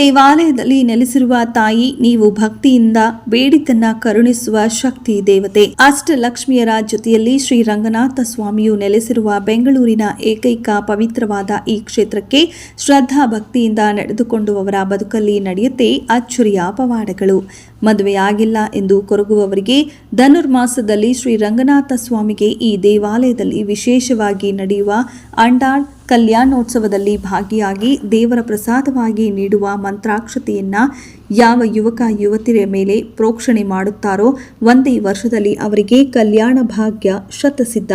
ದೇವಾಲಯದಲ್ಲಿ ನೆಲೆಸಿರುವ ತಾಯಿ, ನೀವು ಭಕ್ತಿಯಿಂದ ಬೇಡಿದ್ದನ್ನ ಕರುಣಿಸುವ ಶಕ್ತಿ ದೇವತೆ. ಅಷ್ಟಲಕ್ಷ್ಮಿಯರ ಜೊತೆಯಲ್ಲಿ ಶ್ರೀ ರಂಗನಾಥ ಸ್ವಾಮಿಯು ನೆಲೆಸಿರುವ ಬೆಂಗಳೂರಿನ ಏಕೈಕ ಪವಿತ್ರವಾದ ಈ ಕ್ಷೇತ್ರಕ್ಕೆ ಶ್ರದ್ಧಾ ಭಕ್ತಿಯಿಂದ ನಡೆದುಕೊಂಡುವವರ ಬದುಕಲ್ಲಿ ನಡೆಯುತ್ತೆ ಅಚ್ಚುರಿಯ ಪವಾಡಗಳು ಮದುವೆಯಾಗಿಲ್ಲ ಎಂದು ಕೊರಗುವವರಿಗೆ ಧನುರ್ಮಾಸದಲ್ಲಿ ಶ್ರೀ ರಂಗನಾಥ ಸ್ವಾಮಿಗೆ ಈ ದೇವಾಲಯದಲ್ಲಿ ವಿಶೇಷವಾಗಿ ನಡೆಯುವ ಅಂಡಾಳ್ ಕಲ್ಯಾಣೋತ್ಸವದಲ್ಲಿ ಭಾಗಿಯಾಗಿ ದೇವರ ಪ್ರಸಾದವಾಗಿ ನೀಡುವ ಮಂತ್ರಾಕ್ಷತೆಯನ್ನ ಯಾವ ಯುವಕ ಯುವತಿಯರ ಮೇಲೆ ಪ್ರೋಕ್ಷಣೆ ಮಾಡುತ್ತಾರೋ ಒಂದೇ ವರ್ಷದಲ್ಲಿ ಅವರಿಗೆ ಕಲ್ಯಾಣ ಭಾಗ್ಯ ಶತಸಿದ್ಧ.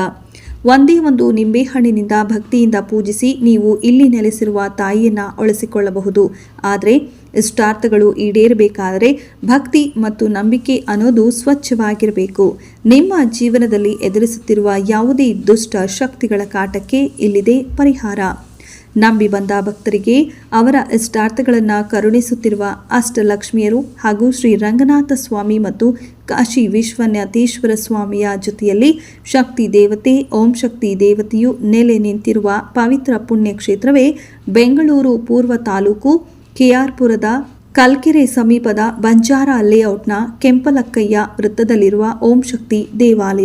ಒಂದೇ ಒಂದು ನಿಂಬೆಹಣ್ಣಿನಿಂದ ಭಕ್ತಿಯಿಂದ ಪೂಜಿಸಿ ನೀವು ಇಲ್ಲಿ ನೆಲೆಸಿರುವ ತಾಯಿಯನ್ನ ಉಳಿಸಿಕೊಳ್ಳಬಹುದು ಆದರೆ ಇಷ್ಟಾರ್ಥಗಳು ಈಡೇರಬೇಕಾದರೆ ಭಕ್ತಿ ಮತ್ತು ನಂಬಿಕೆ ಅನ್ನೋದು ಸ್ವಚ್ಛವಾಗಿರಬೇಕು. ನಿಮ್ಮ ಜೀವನದಲ್ಲಿ ಎದುರಿಸುತ್ತಿರುವ ಯಾವುದೇ ದುಷ್ಟ ಶಕ್ತಿಗಳ ಕಾಟಕ್ಕೆ ಇಲ್ಲಿದೆ ಪರಿಹಾರ. ನಂಬಿ ಬಂದ ಭಕ್ತರಿಗೆ ಅವರ ಇಷ್ಟಾರ್ಥಗಳನ್ನು ಕರುಣಿಸುತ್ತಿರುವ ಅಷ್ಟಲಕ್ಷ್ಮಿಯರು ಹಾಗೂ ಶ್ರೀ ರಂಗನಾಥ ಸ್ವಾಮಿ ಮತ್ತು ಕಾಶಿ ವಿಶ್ವನಾಥೇಶ್ವರ ಸ್ವಾಮಿಯ ಜೊತೆಯಲ್ಲಿ ಶಕ್ತಿ ದೇವತೆ, ಓಂ ಶಕ್ತಿ ದೇವತೆಯು ನೆಲೆ ನಿಂತಿರುವ ಪವಿತ್ರ ಪುಣ್ಯಕ್ಷೇತ್ರವೇ ಬೆಂಗಳೂರು ಪೂರ್ವ ತಾಲೂಕು ಕೆಆರ್ಪುರದ ಕಲ್ಕೆರೆ ಸಮೀಪದ ಬಂಜಾರ ಲೇಔಟ್ನ ಕೆಂಪಲಕ್ಕಯ್ಯ ವೃತ್ತದಲ್ಲಿರುವ ಓಂ ಶಕ್ತಿ ದೇವಾಲಯ.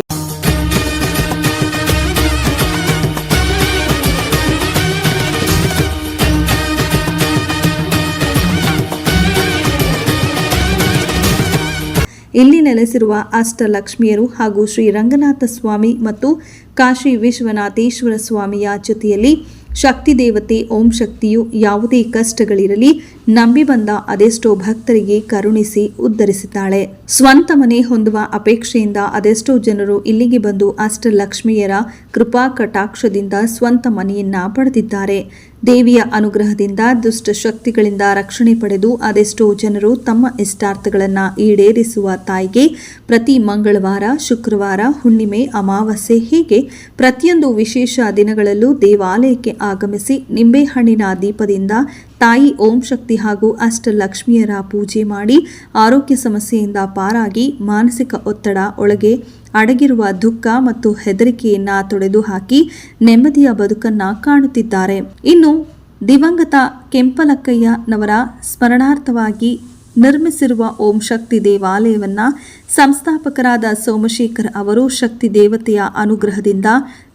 ಇಲ್ಲಿ ನೆಲೆಸಿರುವ ಅಷ್ಟಲಕ್ಷ್ಮಿಯರು ಹಾಗೂ ಶ್ರೀ ರಂಗನಾಥ ಸ್ವಾಮಿ ಮತ್ತು ಕಾಶಿ ವಿಶ್ವನಾಥೇಶ್ವರ ಸ್ವಾಮಿಯ ಜೊತೆಯಲ್ಲಿ ಶಕ್ತಿ ದೇವತೆ, ಓಂ ಶಕ್ತಿಯು ಯಾವುದೇ ಕಷ್ಟಗಳಿರಲಿ, ನಂಬಿ ಬಂದ ಅದೆಷ್ಟೋ ಭಕ್ತರಿಗೆ ಕರುಣಿಸಿ ಉದ್ಧರಿಸಿದ್ದಾಳೆ. ಸ್ವಂತ ಮನೆ ಹೊಂದುವ ಅಪೇಕ್ಷೆಯಿಂದ ಅದೆಷ್ಟೋ ಜನರು ಇಲ್ಲಿಗೆ ಬಂದು ಅಷ್ಟಲಕ್ಷ್ಮಿಯರ ಕೃಪಾ ಕಟಾಕ್ಷದಿಂದ ಸ್ವಂತ ಮನೆಯನ್ನ ಪಡೆದಿದ್ದಾರೆ. ದೇವಿಯ ಅನುಗ್ರಹದಿಂದ ದುಷ್ಟ ಶಕ್ತಿಗಳಿಂದ ರಕ್ಷಣೆ ಪಡೆದು ಅದೆಷ್ಟೋ ಜನರು ತಮ್ಮ ಇಷ್ಟಾರ್ಥಗಳನ್ನು ಈಡೇರಿಸುವ ತಾಯಿಗೆ ಪ್ರತಿ ಮಂಗಳವಾರ, ಶುಕ್ರವಾರ, ಹುಣ್ಣಿಮೆ, ಅಮಾವಾಸ್ಯೆ ಹೀಗೆ ಪ್ರತಿಯೊಂದು ವಿಶೇಷ ದಿನಗಳಲ್ಲೂ ದೇವಾಲಯಕ್ಕೆ ಆಗಮಿಸಿ ನಿಂಬೆಹಣ್ಣಿನ ದೀಪದಿಂದ ತಾಯಿ ಓಂ ಶಕ್ತಿ ಹಾಗೂ ಅಷ್ಟಲಕ್ಷ್ಮಿಯರ ಪೂಜೆ ಮಾಡಿ ಆರೋಗ್ಯ ಸಮಸ್ಯೆಯಿಂದ ಪಾರಾಗಿ ಮಾನಸಿಕ ಒತ್ತಡ ಒಳಗೆ ಅಡಗಿರುವ ದುಃಖ ಮತ್ತು ಹೆದರಿಕೆಯನ್ನ ತೊಡೆದು ಹಾಕಿ ನೆಮ್ಮದಿಯ ಬದುಕನ್ನ ಕಾಣುತ್ತಿದ್ದಾರೆ. ಇನ್ನು ದಿವಂಗತ ಕೆಂಪಲಕ್ಕಯ್ಯನವರ ಸ್ಮರಣಾರ್ಥವಾಗಿ ನಿರ್ಮಿಸಿರುವ ಓಂ ಶಕ್ತಿ ದೇವಾಲಯವನ್ನ ಸಂಸ್ಥಾಪಕರಾದ ಸೋಮಶೇಖರ್ ಅವರು ಶಕ್ತಿ ದೇವತೆಯ ಅನುಗ್ರಹದಿಂದ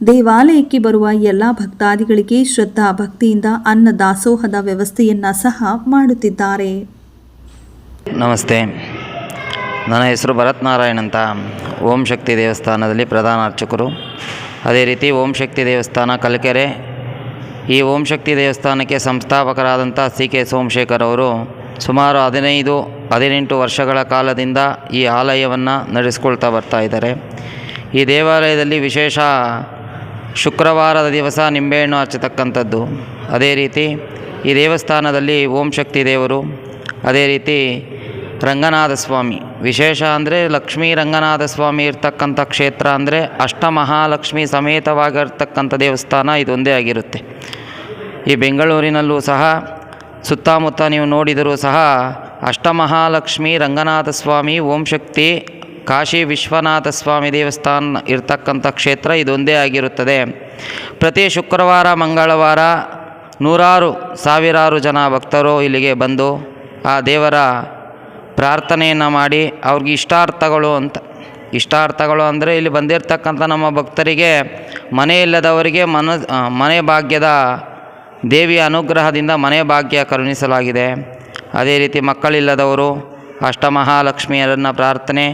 ದೇವಾಲಯಕ್ಕೆ ಬರುವ ಎಲ್ಲ ಭಕ್ತಾದಿಗಳಿಗೆ ಶ್ರದ್ಧಾ ಭಕ್ತಿಯಿಂದ ಅನ್ನ ದಾಸೋಹದ ವ್ಯವಸ್ಥೆಯನ್ನ ಸಹ ಮಾಡುತ್ತಿದ್ದಾರೆ. ನಮಸ್ತೆ. ನನ್ನ ಹೆಸರು ಭರತ್ ನಾರಾಯಣ್ ಅಂತ. ಓಂ ಶಕ್ತಿ ದೇವಸ್ಥಾನದಲ್ಲಿ ಪ್ರಧಾನ ಅರ್ಚಕರು. ಅದೇ ರೀತಿ ಓಂ ಶಕ್ತಿ ದೇವಸ್ಥಾನ ಕಲ್ಕೆರೆ. ಈ ಓಂ ಶಕ್ತಿ ದೇವಸ್ಥಾನಕ್ಕೆ ಸಂಸ್ಥಾಪಕರಾದಂಥ ಸಿ ಕೆ ಸೋಮಶೇಖರ್ ಅವರು ಸುಮಾರು ಹದಿನೈದು, ಹದಿನೆಂಟು ವರ್ಷಗಳ ಕಾಲದಿಂದ ಈ ಆಲಯವನ್ನು ನಡೆಸ್ಕೊಳ್ತಾ ಬರ್ತಾ ಇದ್ದಾರೆ. ಈ ದೇವಾಲಯದಲ್ಲಿ ವಿಶೇಷ ಶುಕ್ರವಾರದ ದಿವಸ ನಿಂಬೆಹಣ್ಣು ಹಚ್ಚತಕ್ಕಂಥದ್ದು. ಅದೇ ರೀತಿ ಈ ದೇವಸ್ಥಾನದಲ್ಲಿ ಓಂ ಶಕ್ತಿ ದೇವರು. ಅದೇ ರೀತಿ ರಂಗನಾಥ ಸ್ವಾಮಿ ವಿಶೇಷ ಅಂದರೆ ಲಕ್ಷ್ಮೀ ರಂಗನಾಥ ಸ್ವಾಮಿ ಇರ್ತಕ್ಕಂಥ ಕ್ಷೇತ್ರ ಅಂದರೆ ಅಷ್ಟಮಹಾಲಕ್ಷ್ಮಿ ಸಮೇತವಾಗಿರ್ತಕ್ಕಂಥ ದೇವಸ್ಥಾನ ಇದೊಂದೇ ಆಗಿರುತ್ತೆ. ಈ ಬೆಂಗಳೂರಿನಲ್ಲೂ ಸಹ ಸುತ್ತಮುತ್ತ ನೀವು ನೋಡಿದರೂ ಸಹ ಅಷ್ಟಮಹಾಲಕ್ಷ್ಮಿ ರಂಗನಾಥ ಸ್ವಾಮಿ ಓಂ ಶಕ್ತಿ, ಕಾಶಿ ವಿಶ್ವನಾಥ ಸ್ವಾಮಿ ದೇವಸ್ಥಾನ ಇರ್ತಕ್ಕಂಥ ಕ್ಷೇತ್ರ ಇದೊಂದೇ ಆಗಿರುತ್ತದೆ. ಪ್ರತಿ ಶುಕ್ರವಾರ, ಮಂಗಳವಾರ ನೂರಾರು ಸಾವಿರಾರು ಜನ ಭಕ್ತರು ಇಲ್ಲಿಗೆ ಬಂದು ಆ ದೇವರ ಪ್ರಾರ್ಥನೆಯನ್ನು ಮಾಡಿ ಅವ್ರಿಗೆ ಇಷ್ಟಾರ್ಥಗಳು ಅಂತ. ಇಷ್ಟಾರ್ಥಗಳು ಅಂದರೆ ಇಲ್ಲಿ ಬಂದಿರತಕ್ಕಂಥ ನಮ್ಮ ಭಕ್ತರಿಗೆ ಮನೆ ಇಲ್ಲದವರಿಗೆ ಮನ ಮನೆ ಭಾಗ್ಯದ ದೇವಿಯ ಅನುಗ್ರಹದಿಂದ ಮನೆ ಭಾಗ್ಯ ಕರುಣಿಸಲಾಗಿದೆ. ಅದೇ ರೀತಿ ಮಕ್ಕಳಿಲ್ಲದವರು ಅಷ್ಟಮಹಾಲಕ್ಷ್ಮಿಯರನ್ನು ಪ್ರಾರ್ಥನೆ,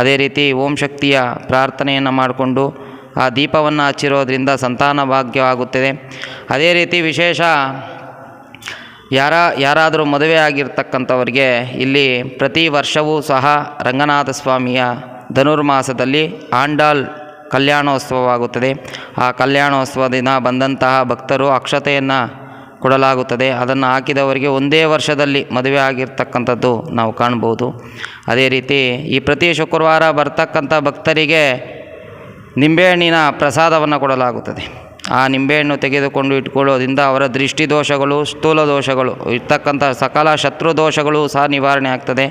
ಅದೇ ರೀತಿ ಓಂ ಶಕ್ತಿಯ ಪ್ರಾರ್ಥನೆಯನ್ನು ಮಾಡಿಕೊಂಡು ಆ ದೀಪವನ್ನು ಹಚ್ಚಿರೋದ್ರಿಂದ ಸಂತಾನ ಭಾಗ್ಯವಾಗುತ್ತದೆ ಅದೇ ರೀತಿ ವಿಶೇಷ ಯಾರ, ಯಾರಾದರೂ ಮದುವೆ ಆಗಿರ್ತಕ್ಕಂಥವ್ರಿಗೆ ಇಲ್ಲಿ ಪ್ರತಿ ವರ್ಷವೂ ಸಹ ರಂಗನಾಥ ಸ್ವಾಮಿಯ ಧನುರ್ಮಾಸದಲ್ಲಿ ಆಂಡಾಲ್ ಕಲ್ಯಾಣೋತ್ಸವವಾಗುತ್ತದೆ. ಆ ಕಲ್ಯಾಣೋತ್ಸವ ದಿನ ಬಂದಂತಹ ಭಕ್ತರು ಅಕ್ಷತೆಯನ್ನು ಕೊಡಲಾಗುತ್ತದೆ. ಅದನ್ನು ಹಾಕಿದವರಿಗೆ ಒಂದೇ ವರ್ಷದಲ್ಲಿ ಮದುವೆ ಆಗಿರ್ತಕ್ಕಂಥದ್ದು ನಾವು ಕಾಣ್ಬೋದು. ಅದೇ ರೀತಿ ಈ ಪ್ರತಿ ಶುಕ್ರವಾರ ಬರ್ತಕ್ಕಂಥ ಭಕ್ತರಿಗೆ ನಿಂಬೆಹಣ್ಣಿನ ಪ್ರಸಾದವನ್ನು ಕೊಡಲಾಗುತ್ತದೆ. ಆ ನಿಂಬೆಹಣ್ಣು ತೆಗೆದುಕೊಂಡು ಇಟ್ಕೊಳ್ಳೋದ್ರಿಂದ ಅವರ ದೃಷ್ಟಿ ದೋಷಗಳು ಸ್ಥೂಲ ದೋಷಗಳು ಇರ್ತಕ್ಕಂಥ ಸಕಲ ಶತ್ರು ದೋಷಗಳು ಸಹ ನಿವಾರಣೆ ಆಗ್ತದೆ.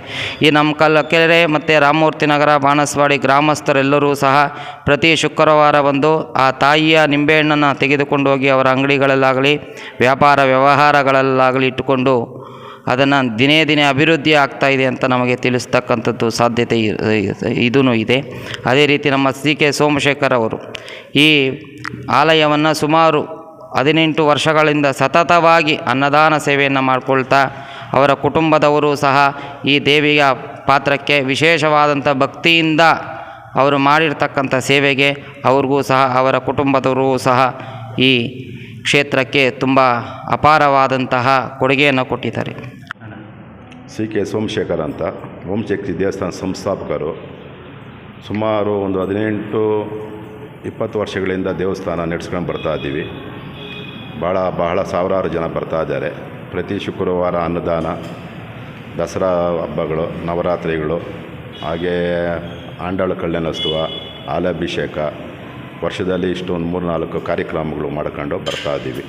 ಈ ನಮ್ಮ ಕಲ್ಲಕೆರೆ ಮತ್ತು ರಾಮಮೂರ್ತಿ ನಗರ, ಬಾಣಸ್ವಾಡಿ ಗ್ರಾಮಸ್ಥರೆಲ್ಲರೂ ಸಹ ಪ್ರತಿ ಶುಕ್ರವಾರ ಬಂದು ಆ ತಾಯಿಯ ನಿಂಬೆಹಣ್ಣನ್ನು ತೆಗೆದುಕೊಂಡು ಹೋಗಿ ಅವರ ಅಂಗಡಿಗಳಲ್ಲಾಗಲಿ, ವ್ಯಾಪಾರ ವ್ಯವಹಾರಗಳಲ್ಲಾಗಲಿ ಇಟ್ಟುಕೊಂಡು ಅದನ್ನು ದಿನೇ ದಿನೇ ಅಭಿವೃದ್ಧಿ ಆಗ್ತಾಯಿದೆ ಅಂತ ನಮಗೆ ತಿಳಿಸ್ತಕ್ಕಂಥದ್ದು ಸಾಧ್ಯತೆ ಇದೂ ಇದೆ. ಅದೇ ರೀತಿ ನಮ್ಮ ಸಿ ಕೆ ಸೋಮಶೇಖರ್ ಅವರು ಈ ಆಲಯವನ್ನು ಸುಮಾರು ಹದಿನೆಂಟು ವರ್ಷಗಳಿಂದ ಸತತವಾಗಿ ಅನ್ನದಾನ ಸೇವೆಯನ್ನು ಮಾಡಿಕೊಳ್ತಾ ಅವರ ಕುಟುಂಬದವರು ಸಹ ಈ ದೇವಿಯ ಪಾತ್ರಕ್ಕೆ ವಿಶೇಷವಾದಂಥ ಭಕ್ತಿಯಿಂದ ಅವರು ಮಾಡಿರ್ತಕ್ಕಂಥ ಸೇವೆಗೆ ಅವ್ರಿಗೂ ಸಹ ಅವರ ಕುಟುಂಬದವರು ಸಹ ಈ ಕ್ಷೇತ್ರಕ್ಕೆ ತುಂಬ ಅಪಾರವಾದಂತಹ ಕೊಡುಗೆಯನ್ನು ಕೊಟ್ಟಿದ್ದಾರೆ. ಸಿ ಕೆ ಸೋಮಶೇಖರ್ ಅಂತ ಓಂಶಕ್ತಿ ದೇವಸ್ಥಾನ ಸಂಸ್ಥಾಪಕರು. ಸುಮಾರು ಒಂದು ಹದಿನೆಂಟು, ಇಪ್ಪತ್ತು ವರ್ಷಗಳಿಂದ ದೇವಸ್ಥಾನ ನಡೆಸ್ಕೊಂಡು ಬರ್ತಾ ಇದ್ದೀವಿ. ಭಾಳ ಬಹಳ ಸಾವಿರಾರು ಜನ ಬರ್ತಾ ಇದ್ದಾರೆ. ಪ್ರತಿ ಶುಕ್ರವಾರ ಅನ್ನದಾನ, ದಸರಾ ಹಬ್ಬಗಳು, ನವರಾತ್ರಿಗಳು, ಹಾಗೇ ಆಂಡಾಳು ಕಲ್ಯಾಣೋತ್ಸವ, ಹಾಲಾಭಿಷೇಕ ವರ್ಷದಲ್ಲಿ ಇಷ್ಟೊಂದು ಮೂರು ನಾಲ್ಕು ಕಾರ್ಯಕ್ರಮಗಳು ಮಾಡ್ಕೊಂಡು ಬರ್ತಾ ಇದ್ದೀವಿ.